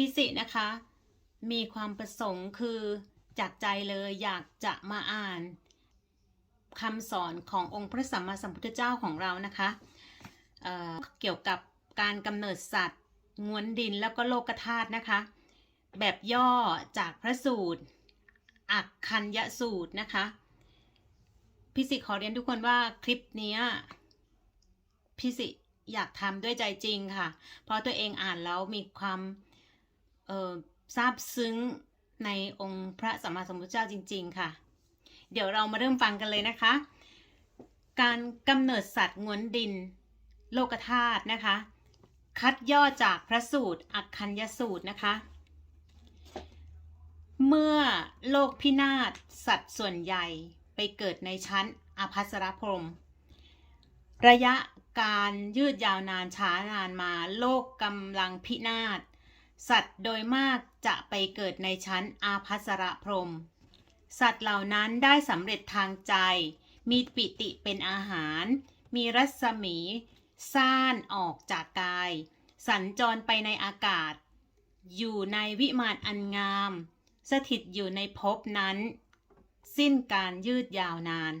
พิสินะคะ มีความประสงค์คือจากใจเลยอยากจะมาอ่านคำสอนขององค์พระสัมมาสัมพุทธเจ้าของเรานะคะเเกี่ยวกับการกำเนิดสัตว์งวนดินแล้วก็โลกธาตุนะคะ แบบย่อจากพระสูตร อักคัญยสูตรนะคะพิสิขอเรียนทุกคนว่าคลิปนี้ยพิสิอยากทำด้วยใจจริงค่ะ เพราะตัวเองอ่านแล้วมีความ ซาบซึ้งในองค์พระสัมมาสัมพุทธเจ้าจริง ๆ ค่ะ เดี๋ยวเรามาเริ่มฟังกันเลยนะคะ การกำเนิดสัตว์งวนดิน โลกธาตุนะคะ คัดย่อจากพระสูตร อักคัญยสูตรนะคะ เมื่อโลกพินาศสัตว์ส่วนใหญ่ไปเกิดในชั้นอภัสรพรม ระยะการยืดยาวนานช้านานมา โลกกำลังพินาศ สัตว์โดยมากจะไปเกิดในชั้นอาภัสระพรม สัตว์เหล่านั้นได้สำเร็จทางใจ มีปิติเป็นอาหาร มีรัศมีซ่านออกจากกาย สัญจรไปในอากาศ อยู่ในวิมานอันงาม สถิตอยู่ในภพนั้น สิ้นการยืดยาวนาน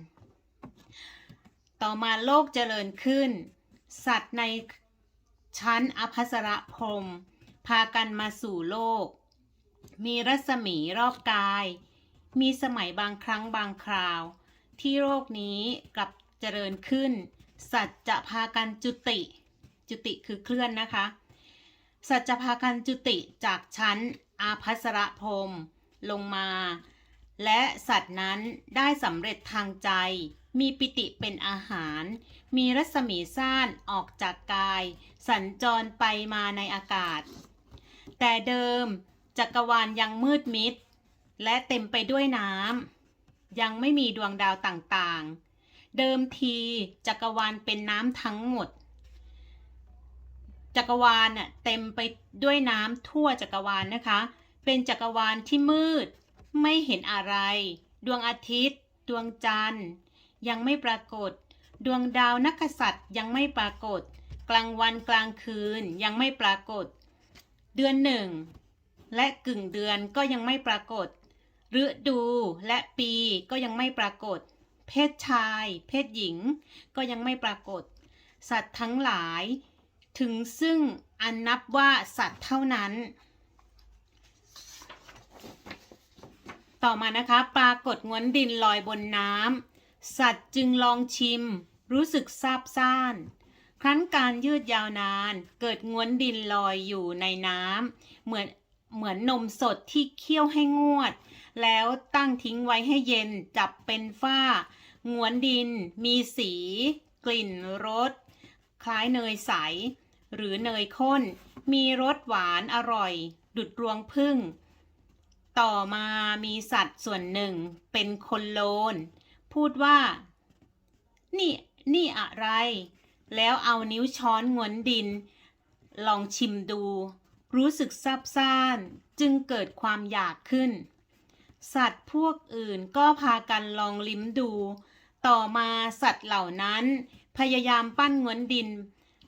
ต่อมาโลกเจริญขึ้น สัตว์ในชั้นอภัสระพรม พากันมาสู่โลก มีรัศมีรอบกาย มีสมัยบางครั้งบางคราว ที่โลกนี้กลับเจริญขึ้น สัตว์จะพากันจุติ จุติคือเคลื่อนนะคะ สัตว์จะพากันจุติจากชั้นอาภัสรพรมลงมา และสัตว์นั้นได้สำเร็จทางใจ มีปิติเป็นอาหาร มีรัศมีซ่านออกจากกาย สัญจรไปมาในอากาศ แต่เดิม จักรวาลยังมืดมิด และเต็มไปด้วยน้ำยังไม่มีดวงดาวต่างๆ เดิมทีจักรวาลเป็นน้ำทั้งหมด จักรวาลน่ะเต็มไปด้วยน้ำทั่วจักรวาลนะคะ เป็นจักรวาลที่มืด ไม่เห็นอะไร ดวงอาทิตย์ ดวงจันทร์ ยังไม่ปรากฏ ดวงดาวนักษัตริย์ยังไม่ปรากฏ กลางวันกลางคืนยังไม่ปรากฏ เดือนหนึ่งและกึ่งเดือนก็ยังไม่ปรากฏฤดูและปีก็ยังไม่ปรากฏ เพศชาย เพศหญิง ก็ยังไม่ปรากฏ สัตว์ทั้งหลาย ถึงซึ่งอันนับว่าสัตว์เท่านั้น ต่อมานะคะ ปรากฏงวนดินลอยบนน้ำสัตว์จึงลองชิม รู้สึกซาบซ่าน ครั้นการยืดยาวนานเกิดงวนดินลอยอยู่ในน้ำเหมือนเหมือนนมสดที่เคี่ยวให้งวด แล้วตั้งทิ้งไว้ให้เย็นจับเป็นฝ้างวนดิน มีสี กลิ่นรส คล้ายเนยใส หรือเนยข้น มีรสหวานอร่อย ดุดรวงพึ่ง ต่อมามีสัตว์ส่วนหนึ่งเป็นคนโลน พูดว่า นี่ นี่อะไร แล้วเอานิ้วช้อนงวนดิน ลองชิมดู รู้สึกซับซ่านจึงเกิดความอยากขึ้น สัตว์พวกอื่นก็พากันลองลิ้มดู ต่อมาสัตว์เหล่านั้น พยายามปั้นงวนดิน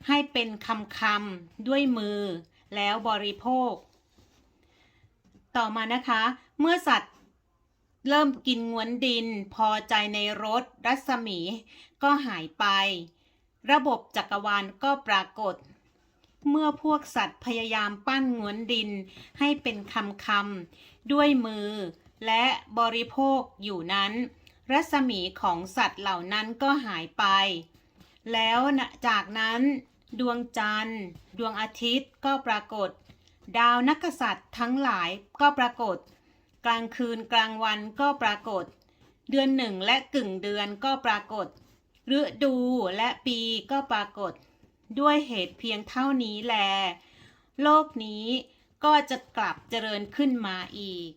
ให้เป็นคำคำๆด้วยมือ แล้วบริโภค ต่อมานะคะ เมื่อสัตว์เริ่มกินงวนดิน พอใจในรสรัศมี ก็หายไป ระบบจักรวาลก็ปรากฏ เมื่อพวกสัตว์พยายามปั้นงวนดินให้เป็นคำคำด้วยมือ และบริโภคอยู่นั้น รัศมีของสัตว์เหล่านั้นก็หายไป แล้วจากนั้น ดวงจันทร์ ดวงอาทิตย์ก็ปรากฏ ดาวนักษัตริย์ทั้งหลายก็ปรากฏ กลางคืนกลางวันก็ปรากฏ เดือนหนึ่งและกึ่งเดือนก็ปรากฏ ฤดูและปีก็ปรากฏด้วยเหตุเพียงเท่านี้แล โลกนี้ก็จะกลับเจริญขึ้นมาอีก